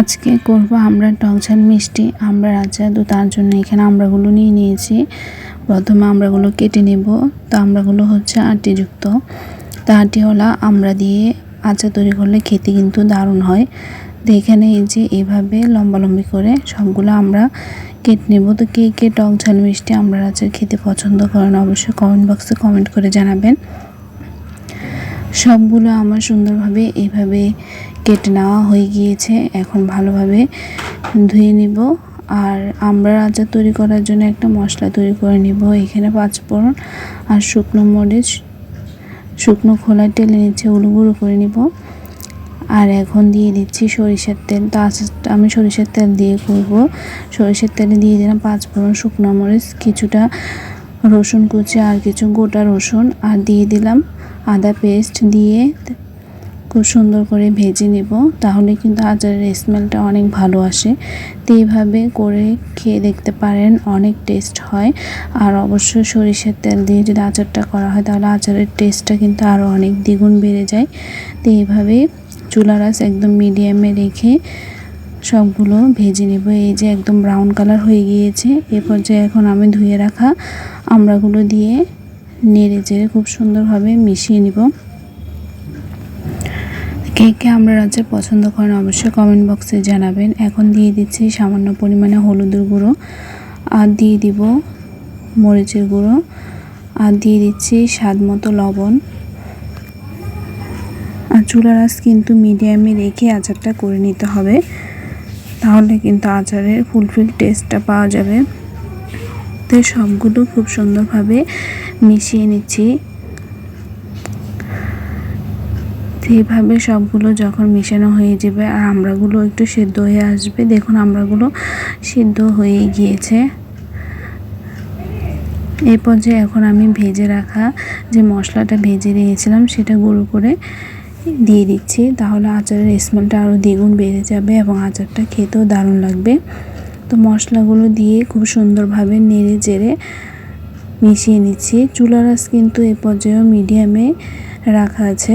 আজকে করব আমরা টকঝাল মিষ্টি, আমরা তো তার জন্য এখানে আমড়াগুলো নিয়ে নিয়েছি। প্রথমে আমড়াগুলো কেটে নেব। তো আমড়াগুলো হচ্ছে আটিযুক্ত। তা আটিওয়ালা আমড়া দিয়ে আচার তৈরি করলে খেতে কিন্তু দারুণ হয়। তো এখানে এই যে এইভাবে লম্বালম্বি করে সবগুলো আমরা কেটে নেব। তো কে কে টক ঝাল মিষ্টি আমরা আচার খেতে পছন্দ করেন অবশ্যই কমেন্ট বক্সে কমেন্ট করে জানাবেন। সবগুলো আমার সুন্দরভাবে এইভাবে কেটে নেওয়া হয়ে গিয়েছে। এখন ভালোভাবে ধুয়ে নিব। আর আমরা আচার তৈরি করার জন্য একটা মশলা তৈরি করে নিব। এখানে পাঁচফোড়ন আর শুকনো মরিচ, শুকনো খোলায় টেলে নিচ্ছে উলু গুঁড়ো করে নিব। আর এখন দিয়ে দিচ্ছি সরিষার তেল। তো আচারটা আমি সরিষার তেল দিয়ে করব। সরিষার তেলে দিয়ে দিলাম পাঁচফোড়ন, শুকনো মরিচ, কিছুটা রসুন কুচি আর কিছু গোটা রসুন। আর দিয়ে দিলাম আদা পেস্ট দিয়ে খুব সুন্দর করে ভেজে নেব। তাহলে কিন্তু আচারের স্মেলটা অনেক ভালো আসে। তো এইভাবে করে খেয়ে দেখতে পারেন, অনেক টেস্ট হয়। আর অবশ্যই সরিষার তেল দিয়ে যদি আচারটা করা হয়, তাহলে আচারের টেস্টটা কিন্তু আরও অনেক দ্বিগুণ বেড়ে যায়। তো এইভাবে চুলার আঁচ একদম মিডিয়ামে রেখে সবগুলো ভেজে নেব। এই যে একদম ব্রাউন কালার হয়ে গিয়েছে, এ পর্যায়ে এখন আমি ধুয়ে রাখা আমড়াগুলো দিয়ে নেড়ে চেড়ে খুব সুন্দরভাবে মিশিয়ে নিব। কে কে আমরা রাজ্যের পছন্দ করেন অবশ্যই কমেন্ট বক্সে জানাবেন। এখন দিয়ে দিচ্ছি সামান্য পরিমাণে হলুদের গুঁড়ো আর দিয়ে দিব মরিচের গুঁড়ো আর দিয়ে দিচ্ছি স্বাদ মতো লবণ। আর চুলার আঁচ কিন্তু মিডিয়ামে রেখে আচারটা করে নিতে হবে। তাহলে কিন্তু আচারের ফুলফিল টেস্টটা পাওয়া যাবে। তো সবগুলো খুব সুন্দরভাবে মিশিয়ে নিচ্ছি। এইভাবে সবগুলো যখন মেশানো হয়ে যাবে আর আমড়াগুলো একটু সেদ্ধ হয়ে আসবে, দেখুন আমড়াগুলো সিদ্ধ হয়ে গিয়েছে। এই পর্যায়ে এখন আমি ভেজে রাখা যে মশলাটা ভেজে নিয়েছিলাম সেটা গুঁড়ো করে দিয়ে দিচ্ছি। তাহলে আচারের স্মেলটা আরও দ্বিগুণ বেড়ে যাবে এবং আচারটা খেতেও দারুণ লাগবে। তো মশলাগুলো দিয়ে খুব সুন্দরভাবে নেড়ে চেড়ে মিশিয়ে নিচ্ছি। চুলার আঁচ কিন্তু এ পর্যায়েও মিডিয়ামে রাখা আছে।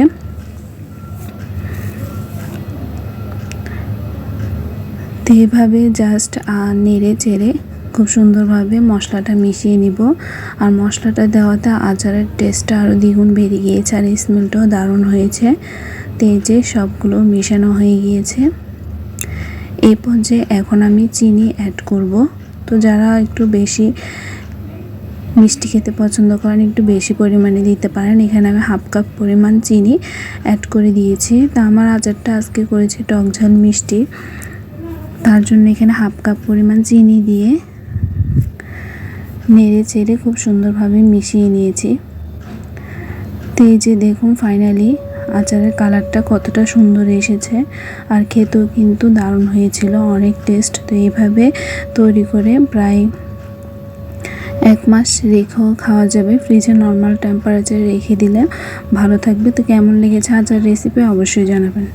তো এভাবে জাস্ট নেড়ে চেড়ে খুব সুন্দরভাবে মশলাটা মিশিয়ে নিব। আর মশলাটা দেওয়াতে আচারের টেস্টটা আরও দ্বিগুণ বেড়ে গিয়েছে আর স্মেলটাও দারুণ হয়েছে। তেজে সবগুলো মেশানো হয়ে গিয়েছে। এই পর্যায়ে এখন আমি চিনি অ্যাড করব। তো যারা একটু বেশি মিষ্টি খেতে পছন্দ করেন, একটু বেশি পরিমাণে দিতে পারেন। এখানে আমি হাফ কাপ পরিমাণ চিনি অ্যাড করে দিয়েছি। তা আমার আচারটা আজকে করেছি টক ঝাল মিষ্টি। তার জন্য এখানে হাফ কাপ পরিমাণ চিনি দিয়ে নেড়ে চেড়ে খুব সুন্দরভাবে মিশিয়ে নিয়েছি। তো এই যে দেখুন ফাইনালি আচারের কালারটা কতটা সুন্দর এসেছে আর খেতেও কিন্তু দারুণ হয়েছিল, অনেক টেস্ট তো এইভাবে তৈরি করে প্রায় এক মাস রেখেও খাওয়া যাবে। ফ্রিজে নর্মাল টেম্পারেচারে রেখে দিলে ভালো থাকবে। তো কেমন লেগেছে আচার রেসিপি অবশ্যই জানাবেন।